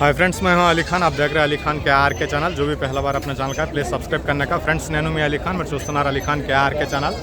Hi friends మేము అలీ ఖాన్ అప్ దగ్గర అలీ ఖాన్ కేఆర్కే ఛానల్ జో పహల బార్ అప్న ఛానల్ కా ప్లీజ్ సబ్స్క్రైబ్ కన్నా ఫ్రెండ్స్ నేను మీ అలీ ఖాన్ మీరు చూస్తున్నారు Ali Khan KRK channel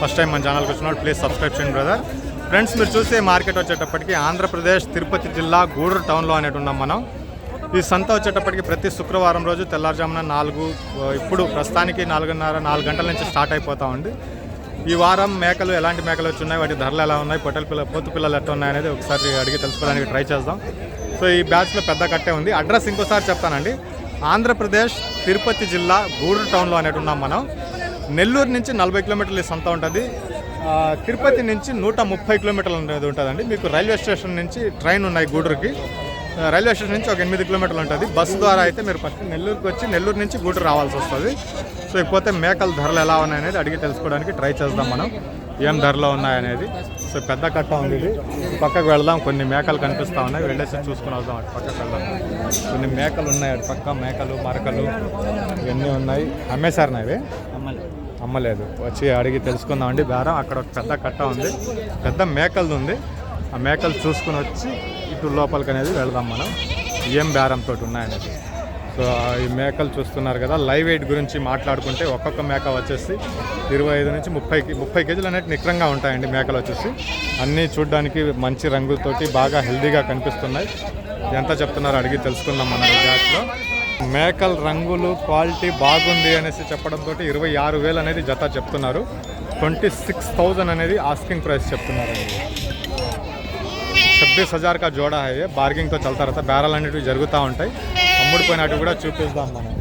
first time మన ఛానల్కి వచ్చినాడు ప్లీజ్ సబ్స్క్రైబ్ చేయండి బ్రదర్ ఫ్రెండ్స్ మీరు చూసే మార్కెట్ వచ్చేటప్పటికి ఆంధ్రప్రదేశ్ తిరుపతి జిల్లా గూడూరు టౌన్లో అనేటు ఉన్నాం మనం ఈ సంత వచ్చేటప్పటికి ప్రతి శుక్రవారం రోజు తెల్లారుజామున నాలుగు ఇప్పుడు ప్రస్తుతానికి నాలుగున్నర నాలుగు గంటల నుంచి స్టార్ట్ అయిపోతా ఉంది ఈ వారం మేకలు ఎలాంటి మేకలు వచ్చి ఉన్నాయి వాటి ధరలు ఎలా ఉన్నాయి పొట్టల పిల్ల పోతు పిల్లలు ఎట్లా ఉన్నాయి అనేది ఒకసారి అడిగి తెలుసుకోవడానికి ట్రై చేద్దాం. సో ఈ బ్యాచ్లో పెద్ద కట్టే ఉంది. అడ్రస్ ఇంకోసారి చెప్తానండి. ఆంధ్రప్రదేశ్ తిరుపతి జిల్లా గూడూరు టౌన్లో అనేటి ఉన్నాం మనం. నెల్లూరు నుంచి నలభై కిలోమీటర్ల ఈ సంత ఉంటుంది. తిరుపతి నుంచి నూట ముప్పై కిలోమీటర్లు అనేది ఉంటుందండి. మీకు రైల్వే స్టేషన్ నుంచి ట్రైన్ ఉన్నాయి గూడూరుకి. రైల్వే స్టేషన్ నుంచి ఒక ఎనిమిది కిలోమీటర్లు ఉంటుంది. బస్సు ద్వారా అయితే మీరు ఫస్ట్ నెల్లూరుకి వచ్చి నెల్లూరు నుంచి గూడూరు రావాల్సి వస్తుంది. సో ఇకపోతే మేకల ధరలు ఎలా ఉన్నాయనేది అడిగి తెలుసుకోవడానికి ట్రై చేద్దాం మనం. ఏం ధరలో ఉన్నాయనేది. సో పెద్ద కట్ట ఉంది ఇది. పక్కకు వెళ్దాం. కొన్ని మేకలు కనిపిస్తూ ఉన్నాయి. వెళ్ళేసి చూసుకుని వద్దాం అటు పక్కకు వెళ్దాం. కొన్ని మేకలు ఉన్నాయి అటు పక్క. మేకలు మరకలు ఇవన్నీ ఉన్నాయి. అమ్మేశారు నావి అమ్మలేదు. వచ్చి అడిగి తెలుసుకుందాం అండి. బేరం అక్కడ ఒక పెద్ద కట్ట ఉంది. పెద్ద మేకలు ఉంది. ఆ మేకలు చూసుకుని వచ్చి ఇటు లోపలికి అనేది వెళ్దాం మనం. ఏం బేరంతో ఉన్నాయనేది. సో ఈ మేకలు చూస్తున్నారు కదా లైవ్ వెయిట్ గురించి మాట్లాడుకుంటే ఒక్కొక్క మేక వచ్చేసి ఇరవై ఐదు నుంచి ముప్పైకి ముప్పై కేజీలు అనేది నిక్రంగా ఉంటాయండి మేకలు వచ్చేసి అన్నీ చూడడానికి మంచి రంగులతోటి బాగా హెల్దీగా కనిపిస్తున్నాయి ఎంత చెప్తున్నారో అడిగి తెలుసుకుందాం మనం ఈ బ్యాచ్లో మేకల రంగులు క్వాలిటీ బాగుంది అనేసి చెప్పడంతో ఇరవై ఆరు వేలు అనేది జత చెప్తున్నారు ట్వంటీ సిక్స్ థౌజండ్ అనేది ఆస్కింగ్ ప్రైస్ చెప్తున్నారు छब्बीस हजार का जोड़ा है ये बार्गिंग तो चलता रहता బేరాలు అనేటివి జరుగుతూ ఉంటాయి అమ్ముడిపోయినట్టు కూడా చూపిస్తాం మనం.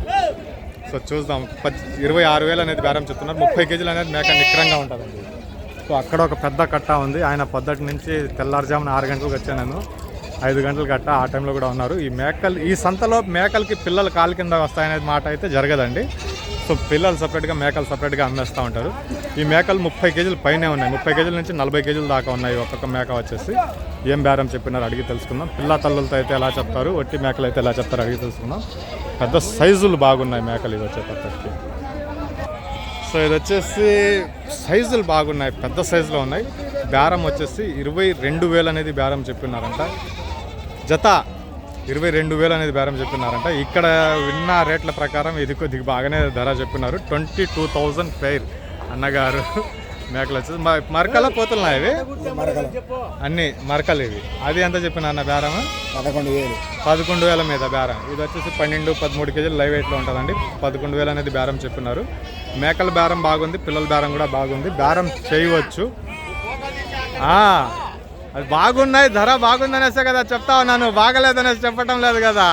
సో చూద్దాం. పచ్చి ఇరవై ఆరు వేలు అనేది బేరం చెప్తున్నారు. ముప్పై కేజీలు అనేది మేక నిక్రంగా ఉంటుందండి. సో అక్కడ ఒక పెద్ద కట్ట ఉంది. ఆయన పొద్దుటి నుంచి తెల్లారుజామున ఆరు గంటలకు వచ్చాను నేను. ఐదు గంటలు కట్ట ఆ టైంలో కూడా ఉన్నారు. ఈ మేకలు ఈ సంతలో మేకలకి పిల్లలు కాలు కింద వస్తాయనేది మాట అయితే జరగదండి. సో పిల్లలు సపరేట్గా మేకలు సపరేట్గా అమ్మేస్తూ ఉంటారు. ఈ మేకలు ముప్పై కేజీలు పైనే ఉన్నాయి. ముప్పై కేజీల నుంచి నలభై కేజీల దాకా ఉన్నాయి ఒక్కొక్క మేక వచ్చేసి. ఏం బేరం చెప్పినారు అడిగి తెలుసుకుందాం. పిల్ల తల్లులతో అయితే ఎలా చెప్తారు? ఒట్టి మేకలు అయితే ఎలా చెప్తారు అడిగి తెలుసుకుందాం. పెద్ద సైజులు బాగున్నాయి మేకలు ఇది వచ్చేటప్పటికి. సో ఇది వచ్చేసి సైజులు బాగున్నాయి. పెద్ద సైజులో ఉన్నాయి. బేరం వచ్చేసి ఇరవై రెండు వేలు అనేది బేరం చెప్పినారంట. జత ఇరవై రెండు వేలు అనేది బేరం చెప్పినారంట ఇక్కడ విన్న రేట్ల ప్రకారం ఇది కొద్దిగా బాగానే ధర చెప్పినారు ట్వంటీ టూ థౌజండ్ ఫెయిర్ అన్నగారు మేకలు వచ్చేసి. మరకల పోతున్నాయి ఇవి? అన్ని మరకలు ఇవి. అది ఎంత చెప్పిన అన్న బేరం? పదకొండు వేలు. పదకొండు వేల మీద బేరం. ఇది వచ్చేసి పన్నెండు పదమూడు కేజీలు లైవ్ వెయిట్లో ఉంటుందండి. పదకొండు వేలు అనేది బేరం చెప్పినారు. మేకల బేరం బాగుంది పిల్లల బేరం కూడా బాగుంది. బేరం చేయవచ్చు. అది బాగున్నాయి ధర బాగుందనేసే కదా చెప్తా ఉన్నాను. బాగలేదనేసి చెప్పటం లేదు కదా.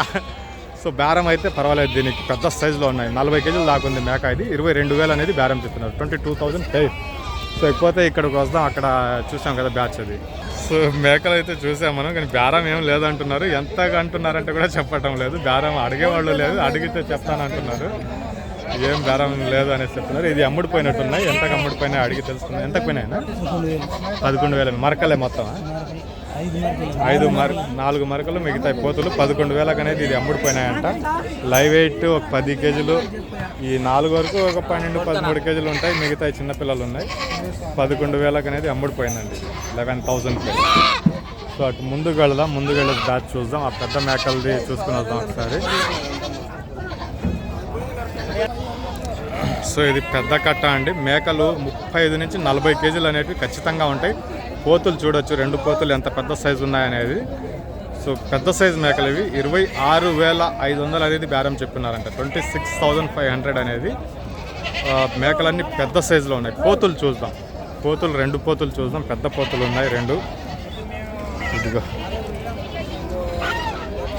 సో బేరం అయితే పర్వాలేదు దీనికి పెద్ద సైజులో ఉన్నాయి. నలభై కేజీలు దాకా ఉంది మేక ఇది. ఇరవై రెండు వేలు అనేది బేరం చెప్తున్నారు. Twenty two thousand five so ఎక్కువైతే ఇక్కడికి వస్తాం అక్కడ చూసాం కదా బ్యాచ్ అది. సో మేకలు అయితే చూసాం మనం కానీ బేరం ఏం లేదంటున్నారు. ఎంత అంటున్నారంటే కూడా చెప్పటం లేదు. బేరం అడిగేవాళ్ళు లేదు అడిగితే చెప్తానంటున్నారు ఏం బేరం లేదు అనేసి చెప్తున్నారు. ఇది అమ్ముడిపోయినట్టున్నాయి. ఎంతకు అమ్ముడిపోయినా అడిగి తెలుసుకున్నాయి ఎంతకు పోయినాయినా పదకొండు వేల. మరకలే మొత్తం ఐదు మర నాలుగు మరకలు మిగతాయి. పోతులు పదకొండు వేలకు అనేది ఇది అమ్ముడిపోయినాయంట. లైవ్ వెయిట్ ఒక పది కేజీలు. ఈ నాలుగు వరకు ఒక పన్నెండు పదమూడు కేజీలు ఉంటాయి. మిగతాయి చిన్నపిల్లలు ఉన్నాయి. పదకొండు వేలకు అనేది అమ్ముడిపోయిందండి లెవెన్ థౌజండ్ సో అటు ముందుకు వెళదాం ముందుకు వెళ్ళి బ్యాచ్ చూద్దాం. ఆ పెద్ద మేకలది చూసుకుని వద్దాం ఒకసారి. సో ఇది పెద్ద కట్ట అండి. మేకలు ముప్పై ఐదు నుంచి నలభై కేజీలు అనేవి ఖచ్చితంగా ఉంటాయి. కోతులు చూడొచ్చు. రెండు కోతులు ఎంత పెద్ద సైజు ఉన్నాయనేది. సో పెద్ద సైజు మేకలు ఇవి. ఇరవై ఆరు వేల ఐదు వందలు అనేది బేరం చెప్పినారంట twenty six thousand five hundred అనేది మేకలన్నీ పెద్ద సైజులో ఉన్నాయి. కోతులు చూద్దాం. కోతులు రెండు పోతులు చూద్దాం. పెద్ద పోతులు ఉన్నాయి రెండు. ఇదిగో.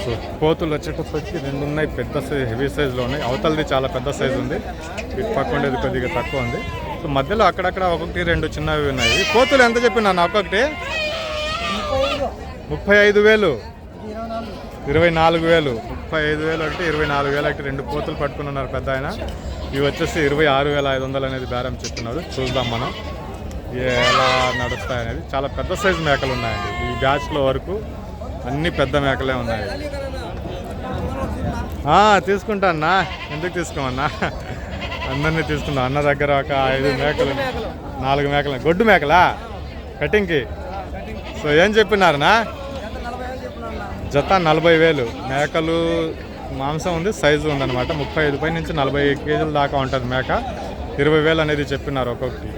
సో కోతులు వచ్చేటప్పటికి రెండు ఉన్నాయి పెద్ద సైజ్ హెవీ సైజులో ఉన్నాయి. అవతలది చాలా పెద్ద సైజు ఉంది. ఇటు పక్క ఉండేది కొద్దిగా తక్కువ ఉంది. సో మధ్యలో అక్కడక్కడ ఒకటి రెండు చిన్నవి ఉన్నాయి. కోతులు ఎంత చెప్పినా ఒక్కొక్కటి ముప్పై ఐదు వేలు. ఇరవై నాలుగు వేలు. ముప్పై ఐదు వేలు అంటే ఇరవై నాలుగు వేలు ఒకటి రెండు కోతులు పట్టుకుని ఉన్నారు పెద్ద ఆయన. ఇవి వచ్చేసి ఇరవై ఆరు వేల ఐదు వందలు అనేది బేరం చెప్తున్నారు. చూద్దాం మనం. ఎలా నడుస్తాయనేది చాలా పెద్ద సైజు మేకలు ఉన్నాయండి. ఈ బ్యాచ్లో వరకు అన్ని పెద్ద మేకలే ఉన్నాయి. తీసుకుంటా అన్నా ఎందుకు తీసుకోమన్నా? అందరినీ తీసుకుందాం. అన్న దగ్గర ఒక ఐదు మేకలు నాలుగు మేకలు గొడ్డు మేకలా? కటింగ్కి? సో ఏం చెప్పినారనా జత నలభై వేలు. మేకలు మాంసం ఉంది సైజు ఉందన్నమాట. ముప్పై ఐదు పై నుంచి నలభై కేజీల దాకా ఉంటుంది మేక. ఇరవై వేలు అనేది చెప్పినారు ఒక్కొక్కటి.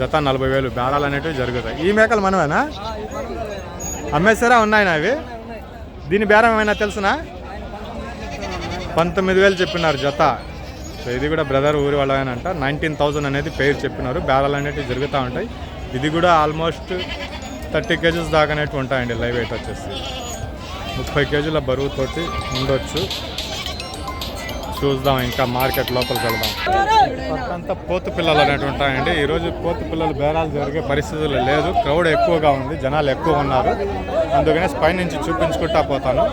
జత నలభై వేలు. బేరాలు అనేటివి జరుగుతాయి. ఈ మేకలు మనమేనా? అమ్మేసారా ఉన్నాయన అవి దీని బేరం ఏమైనా తెలుసునా? పంతొమ్మిది వేలు చెప్పినారు జత. సో ఇది కూడా బ్రదర్ ఊరి వాళ్ళేనంట నైన్టీన్ థౌజండ్ అనేది పేరు చెప్పినారు. బేరాలు అనేటివి జరుగుతూ ఉంటాయి. ఇది కూడా ఆల్మోస్ట్ థర్టీ కేజీస్ దాకా అనేటివి ఉంటాయండి. లైవ్ వెయిట్ వచ్చేసి ముప్పై కేజీల బరువుతోటి ఉండొచ్చు. చూద్దాం ఇంకా మార్కెట్ లోపలికి వెళ్దాం. పక్కంతా పోతు పిల్లలు అనేవి ఉంటాయండి ఈరోజు పోతు పిల్లలు బేరాలు జరిగే పరిస్థితులు లేదు. క్రౌడ్ ఎక్కువగా ఉంది. జనాలు ఎక్కువ ఉన్నారు. అందుకనే పై నుంచి చూపించుకుంటా పోతాను.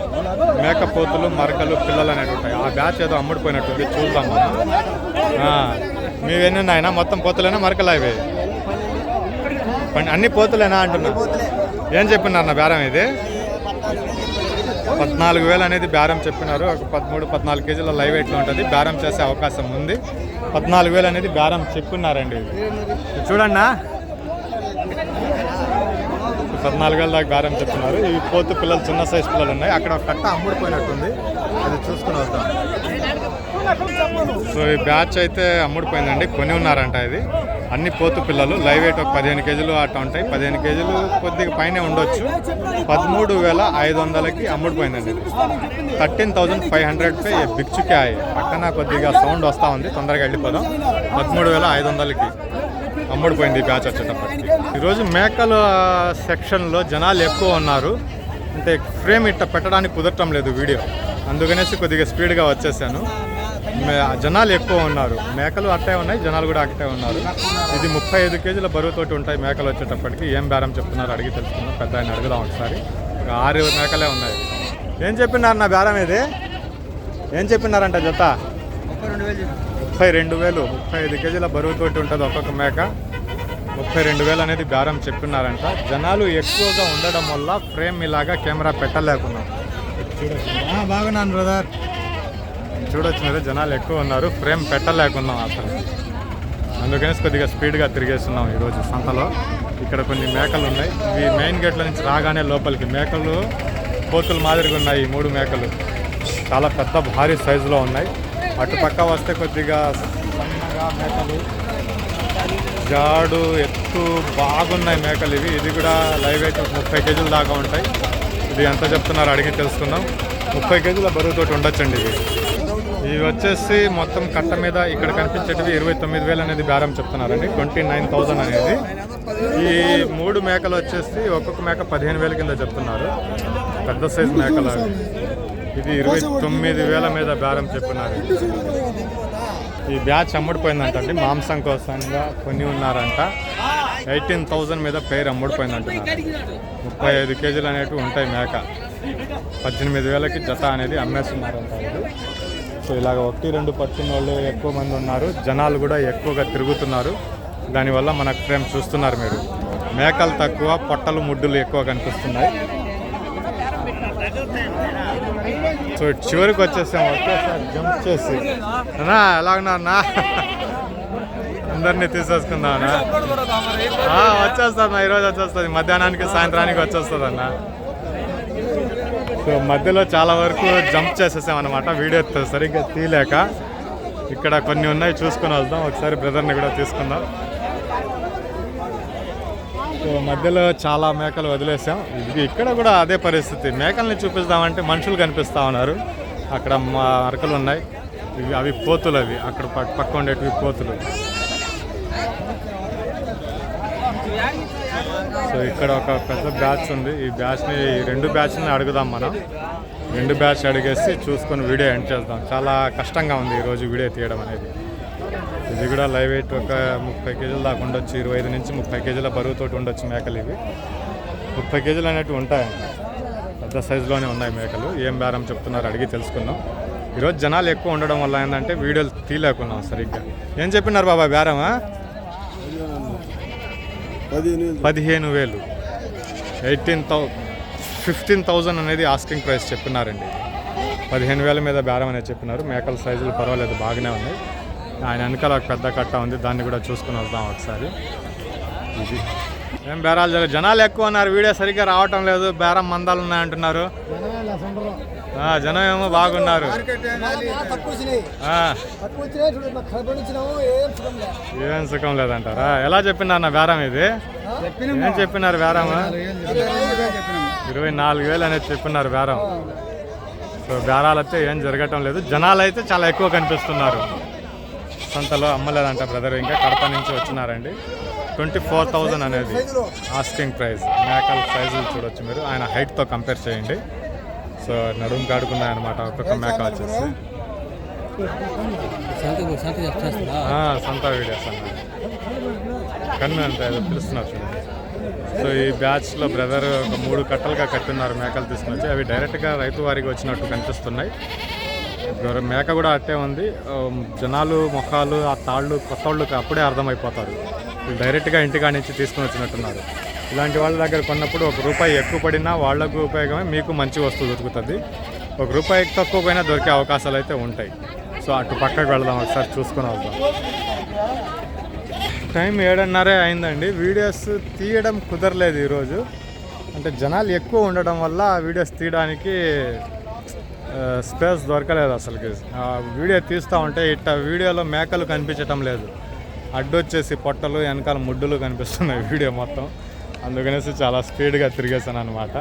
మేక పోతులు మరకలు పిల్లలు అనేవి ఉంటాయి ఆ బ్యాచ్ ఏదో అమ్ముడిపోయినట్టుంది. చూద్దాం మనం ఆ, మీవెన్ని మొత్తం పోతులేనా మరకలు అవి? అన్ని పోతులేనా అంటున్నా? ఏం చెప్పినారు నా బేరం ఇది? పద్నాలుగు వేలు అనేది బేరం చెప్పినారు. ఒక పదమూడు పద్నాలుగు కేజీల లైవ్ వెయిట్లో ఉంటుంది. బేరం చేసే అవకాశం ఉంది. పద్నాలుగు వేలు అనేది బేరం చెప్పున్నారండి ఇది. చూడన్నా? పద్నాలుగు వేల దాకా బేరం చెప్తున్నారు ఈ పోతు పిల్లలు చిన్న సైజు పిల్లలు ఉన్నాయి. అక్కడ ఒక కట్ట అమ్ముడిపోయినట్టుంది అది చూసుకుని వద్దాం. సో ఈ బ్యాచ్ అయితే అమ్ముడిపోయిందండి. కొని ఉన్నారంట ఇది. అన్ని పోతు పిల్లలు. లైవ్ వెయిట్ ఒక పదిహేను కేజీలు అట్లా ఉంటాయి. పదిహేను కేజీలు కొద్దిగా పైనే ఉండొచ్చు. పదమూడు వేల ఐదు వందలకి అమ్ముడిపోయిందండి థర్టీన్ థౌజండ్ ఫైవ్ హండ్రెడ్ పే బిక్చుకాయ పక్కన కొద్దిగా సౌండ్ వస్తూ ఉంది. తొందరగా వెళ్ళిపోదాం. పదమూడు వేల ఐదు వందలకి అమ్ముడిపోయింది ఈ బ్యాచ్ వచ్చేటప్పటికి. ఈరోజు మేకల సెక్షన్లో జనాలు ఎక్కువ ఉన్నారు. అంటే ఫ్రేమ్ ఇట్ట పెట్టడానికి కుదరటం లేదు వీడియో. అందుకనేసి కొద్దిగా స్పీడ్గా వచ్చేసాను. జనాలు ఎక్కువ ఉన్నారు. మేకలు అట్టే ఉన్నాయి జనాలు కూడా అట్టే ఉన్నారు. ఇది ముప్పై ఐదు కేజీల బరువుతోటి ఉంటాయి మేకలు వచ్చేటప్పటికి. ఏం బేరం చెప్తున్నారు అడిగి తెలుసుకుందాం. పెద్ద ఆయన అడుగుదాం ఒకసారి. ఒక ఆరు మేకలే ఉన్నాయి. ఏం చెప్పినారు నా బేరం ఇది? ఏం చెప్పినారంట జత? ముప్పై రెండు వేలు ముప్పై ఐదు కేజీల బరువుతోటి ఉంటుంది ఒక్కొక్క మేక. ముప్పై రెండు వేలు అనేది బేరం చెప్పినారంట. జనాలు ఎక్కువగా ఉండడం వల్ల ఫ్రేమ్ ఇలాగా కెమెరా పెట్టలేకున్నాం. బాగున్నాను బ్రదర్. చూడొచ్చు మీరు జనాలు ఎక్కువ ఉన్నారు. ఫ్రేమ్ పెట్టలేకున్నాం అసలు. అందుకని కొద్దిగా స్పీడ్గా తిరిగేస్తున్నాం ఈరోజు సంతలో. ఇక్కడ కొన్ని మేకలు ఉన్నాయి. ఈ మెయిన్ గేట్ల నుంచి రాగానే లోపలికి మేకలు కోతులు మాదిరిగా ఉన్నాయి ఈ మూడు మేకలు. చాలా పెద్ద భారీ సైజులో ఉన్నాయి. అటు పక్క వస్తే కొద్దిగా సన్నగా మేకలు. జాడు ఎత్తు బాగున్నాయి మేకలు ఇవి. ఇది కూడా లైవ్ అయితే ముప్పై కేజీల దాకా ఉంటాయి. ఇది ఎంత చెప్తున్నారు అడిగి తెలుసుకుందాం. ముప్పై కేజీల బరువుతోటి ఉండొచ్చండి ఇవి ఇవి వచ్చేసి మొత్తం కట్ట మీద ఇక్కడ కనిపించేటివి ఇరవై తొమ్మిది వేలు అనేది బేరం చెప్తున్నారండి. ట్వంటీ నైన్ థౌజండ్ అనేది. ఈ మూడు మేకలు వచ్చేసి ఒక్కొక్క మేక పదిహేను వేల కింద చెప్తున్నారు. పెద్ద సైజు మేకలు ఇది ఇరవై తొమ్మిది వేల మీద బేరం చెప్తున్నారు ఈ బ్యాచ్ అమ్ముడిపోయిందంటండి. మాంసం కోసంగా కొన్ని ఉన్నారంట. ఎయిటీన్ థౌజండ్ మీద పేరు అమ్ముడిపోయిందంటున్నారు. ముప్పై ఐదు కేజీలు అనేటివి ఉంటాయి మేక. పద్దెనిమిది వేలకి జత అనేది అమ్మేస్తున్నారంట సో ఇలాగ ఒకటి రెండు పట్టుకున్న వాళ్ళు ఎక్కువ మంది ఉన్నారు. జనాలు కూడా ఎక్కువగా తిరుగుతున్నారు. దానివల్ల మనకు ఫ్రేమ్ చూస్తున్నారు మీరు. మేకలు తక్కువ పొట్టలు ముడ్డులు ఎక్కువ కనిపిస్తున్నాయి. సో చివరికి వచ్చేసాం. ఒకేసారి జంప్ చేసి. అన్నా ఎలాగన్నా అందరినీ తీసేసుకుందామన్నా ఆ, వచ్చేస్తాదన్నా ఈరోజు వచ్చేస్తుంది. మధ్యాహ్నానికి సాయంత్రానికి వచ్చేస్తుంది అన్నా. సో మధ్యలో చాలా వరకు జంప్ చేసేసామన్నమాట వీడియో సరిగ్గా తీయలేక ఇక్కడ కొన్ని ఉన్నాయి చూసుకుని వద్దాం ఒకసారి బ్రదర్ని కూడా తీసుకుందాం. సో మధ్యలో చాలా మేకలు వదిలేసాం. ఇది ఇక్కడ కూడా అదే పరిస్థితి. మేకల్ని చూపిస్తామంటే మనుషులు కనిపిస్తూ ఉన్నారు. అక్కడ మరకలు ఉన్నాయి. ఇవి అవి పోతులు అవి. అక్కడ పక్క పక్క ఉండేటివి పోతులు. సో ఇక్కడ ఒక పెద్ద బ్యాచ్ ఉంది. ఈ బ్యాచ్ని ఈ రెండు బ్యాచ్ని అడుగుదాం మనం. రెండు బ్యాచ్ అడిగేసి చూసుకొని వీడియో ఎండ్ చేద్దాం. చాలా కష్టంగా ఉంది ఈరోజు వీడియో తీయడం అనేది. ఇది కూడా లైవ్ వెయిట్ ఒక ముప్పై కేజీల దాకా ఉండొచ్చు. ఇరవై ఐదు నుంచి ముప్పై కేజీల బరువుతోటి ఉండొచ్చు మేకలు ఇవి. ముప్పై కేజీలు అనేటివి ఉంటాయి పెద్ద సైజులోనే ఉన్నాయి మేకలు. ఏం బేరం చెప్తున్నారు అడిగి తెలుసుకుందాం. ఈరోజు జనాలు ఎక్కువ ఉండడం వల్ల ఏంటంటే వీడియోలు తీయలేకున్నాం సరిగ్గా. ఏం చెప్పినారు బాబా బేరమా? పదిహేను వేలు. ఎయిటీన్ థౌ ఫిఫ్టీన్ థౌజండ్ అనేది ఆస్కింగ్ ప్రైస్ చెప్పినారండి. పదిహేను వేల మీద బేరం అనేది చెప్పినారు. మేకల సైజులు పర్వాలేదు బాగానే ఉన్నాయి. ఆయన వెనకాల ఒక పెద్ద కట్ట ఉంది దాన్ని కూడా చూసుకుని వద్దాం ఒకసారి. ఇది. ఏం బేరాలు జరగదు జనాలు ఎక్కువ ఉన్నారు వీడియో సరిగ్గా రావటం లేదు బేరం మందాలు ఉన్నాయంటున్నారు. జనం ఏమో బాగున్నారు. ఏం సుఖం లేదంటారా? ఎలా చెప్పినారు బేరం ఇది? ఏం చెప్పినారు బేరం ఇరవై నాలుగు వేలు అనేది చెప్పినారు బేరం సో బేరాలు అయితే ఏం జరగటం లేదు. జనాలు అయితే చాలా ఎక్కువ కనిపిస్తున్నారు. సొంతలో అమ్మలేదంట బ్రదర్ ఇంకా కడప నుంచి వచ్చినారండి. ట్వంటీ ఫోర్ థౌజండ్ అనేది ఆస్కింగ్ ప్రైస్. మేకల్ సైజులు చూడొచ్చు మీరు. ఆయన హైట్తో కంపేర్ చేయండి. సో నడుము కాడుకున్నాయన్నమాట ఒక్కొక్క మేక వచ్చేసి. సొంత వీడియోస్ అన్న కన్ను అంటే పిలుస్తున్నారు చూడండి. సో ఈ బ్యాచ్లో బ్రదర్ ఒక మూడు కట్టలుగా కట్టున్నారు మేకలు తీసుకుని వచ్చి అవి డైరెక్ట్గా రైతు వారికి వచ్చినట్టు కనిపిస్తున్నాయి. గొర్రె మేక కూడా అట్టే ఉంది. జనాలు మొఖాలు ఆ తాళ్ళు కొత్త అప్పుడే అర్థమైపోతారు. డైరెక్ట్గా ఇంటికాడ నుంచి తీసుకుని వచ్చినట్టున్నారు. ఇలాంటి వాళ్ళ దగ్గర కొన్నప్పుడు ఒక రూపాయి ఎక్కువ పడినా వాళ్ళకు ఉపయోగమే మీకు మంచి వస్తువు దొరుకుతుంది. ఒక రూపాయి తక్కువ పోయినా దొరికే అవకాశాలు అయితే ఉంటాయి. సో అటు పక్కకు వెళదాం ఒకసారి చూసుకుని వద్దాం. టైం ఏడున్నరే అయిందండి. వీడియోస్ తీయడం కుదరలేదు ఈరోజు. అంటే జనాలు ఎక్కువ ఉండడం వల్ల వీడియోస్ తీయడానికి స్పేస్ దొరకలేదు అసలుకి. ఆ, వీడియో తీస్తూ ఉంటే ఇట్ట వీడియోలో మేకలు కనిపించటం లేదు. అడ్డొచ్చేసి పొట్టలు వెనకాల ముడ్డులు కనిపిస్తున్నాయి వీడియో మొత్తం. అందుకనేసి చాలా స్పీడ్గా తిరిగేసాను అనమాట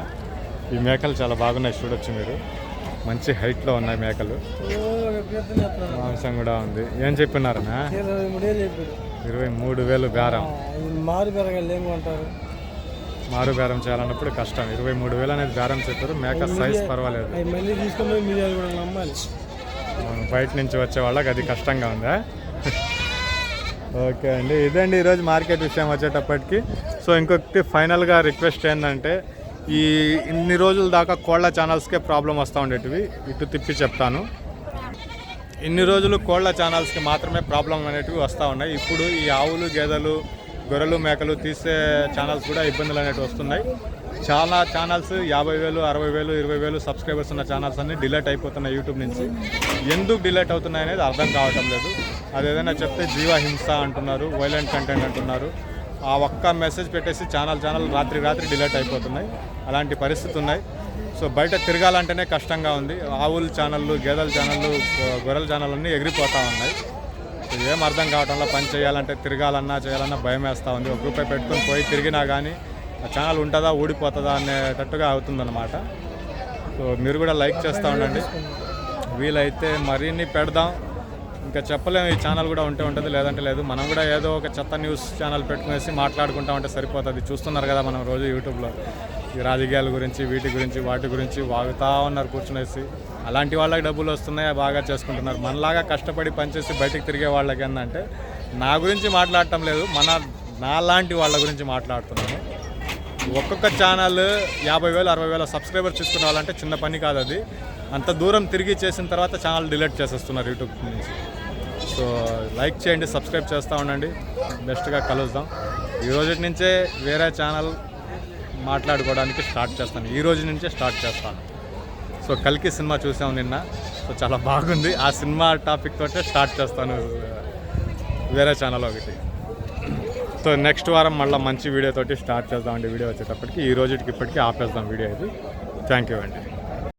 ఈ మేకలు చాలా బాగున్నాయి చూడొచ్చు మీరు. మంచి హైట్లో ఉన్నాయి మేకలు. మాంసం కూడా ఉంది. ఏం చెప్పినారనా ఇరవై మూడు వేలు బేరం. మారు పెరగాలి మారు బేరం చేయాలన్నప్పుడు కష్టం. ఇరవై మూడు వేలు అనేది బేరం చెప్పారు. మేక సైజ్ పర్వాలేదు. బయట నుంచి వచ్చే వాళ్ళకి అది కష్టంగా ఉందా? ఓకే అండి. ఇదండి ఈరోజు మార్కెట్ విషయం వచ్చేటప్పటికి. సో ఇంకొకటి ఫైనల్గా రిక్వెస్ట్ ఏంటంటే ఈ ఇన్ని రోజుల దాకా కోళ్ళ ఛానల్స్కే ప్రాబ్లం వస్తూ ఉండేటివి. ఇటు తిప్పి చెప్తాను. ఇన్ని రోజులు కోళ్ళ ఛానల్స్కి మాత్రమే ప్రాబ్లం అనేటివి వస్తూ ఉన్నాయి. ఇప్పుడు ఈ ఆవులు గేదెలు గొర్రెలు మేకలు తీసే ఛానల్స్ కూడా ఇబ్బందులు అనేటివి వస్తున్నాయి. చాలా ఛానల్స్ యాభై వేలు అరవై వేలు ఇరవై వేలు సబ్స్క్రైబర్స్ ఉన్న ఛానల్స్ అన్ని డిలీట్ అయిపోతున్నాయి యూట్యూబ్ నుంచి. ఎందుకు డిలీట్ అవుతున్నాయి అనేది అర్థం కావటం లేదు. అది ఏదైనా చెప్తే జీవహింస అంటున్నారు వైలెంట్ కంటెంట్ అంటున్నారు. ఆ ఒక్క మెసేజ్ పెట్టేసి ఛానల్ ఛానల్ రాత్రి రాత్రి డిలీట్ అయిపోతున్నాయి. అలాంటి పరిస్థితి ఉన్నాయి. సో బయట తిరగాలంటేనే కష్టంగా ఉంది. ఆవుల ఛానళ్ళు గేదెల ఛానళ్ళు గొర్రెల ఛానల్ అన్నీ ఎగిరిపోతూ ఉన్నాయి. సో ఏం అర్థం కావటంలో పని చేయాలంటే తిరగాలన్నా చేయాలన్నా భయం వేస్తూ ఉంది. ఒక రూపాయి పెట్టుకొని పోయి తిరిగినా కానీ ఆ ఛానల్ ఉంటుందా ఊడిపోతుందా అనేటట్టుగా అవుతుందన్నమాట. సో మీరు కూడా లైక్ చేస్తూ ఉండండి. వీలైతే మరిన్ని పెడదాం. ఇంకా చెప్పలేము ఈ ఛానల్ కూడా ఉంటే ఉంటుంది లేదంటే లేదు. మనం కూడా ఏదో ఒక చెత్త న్యూస్ ఛానల్ పెట్టుకునేసి మాట్లాడుకుంటా ఉంటే సరిపోతుంది. చూస్తున్నారు కదా మనం రోజు యూట్యూబ్లో ఈ రాజకీయాల గురించి వీటి గురించి వాటి గురించి వాగుతూ ఉన్నారు కూర్చునేసి. అలాంటి వాళ్ళకి డబ్బులు వస్తున్నాయి? బాగా చేసుకుంటున్నారు. మనలాగా కష్టపడి పనిచేసి బయటకు తిరిగే వాళ్ళకి ఏంటంటే నా గురించి మాట్లాడటం లేదు. మన నాలాంటి వాళ్ళ గురించి మాట్లాడుతున్నాను ఒక్కొక్క ఛానల్ యాభై వేలు అరవై వేల సబ్స్క్రైబర్ తీసుకునే వాళ్ళంటే చిన్న పని కాదు అది. అంత దూరం తిరిగి చేసిన తర్వాత ఛానల్ డిలీట్ చేసేస్తున్నారు యూట్యూబ్ నుంచి. సో లైక్ చేయండి సబ్స్క్రైబ్ చేస్తూ ఉండండి. బెస్ట్గా కలుద్దాం. ఈ రోజు నుంచే వేరే ఛానల్ మాట్లాడుకోవడానికి స్టార్ట్ చేస్తాను. ఈ రోజు నుంచే స్టార్ట్ చేస్తాను. సో కల్కి సినిమా చూసాం నిన్న. సో చాలా బాగుంది. ఆ సినిమా టాపిక్ తోటే స్టార్ట్ చేస్తాను వేరే ఛానల్ ఒకటి. సో నెక్స్ట్ వారం మళ్ళీ మంచి వీడియోతోటి స్టార్ట్ చేద్దామండి. వీడియో వచ్చేటప్పటికి ఈ రోజుకి ఇప్పటికీ ఆపేద్దాం వీడియో ఇది. థ్యాంక్ యూ అండి.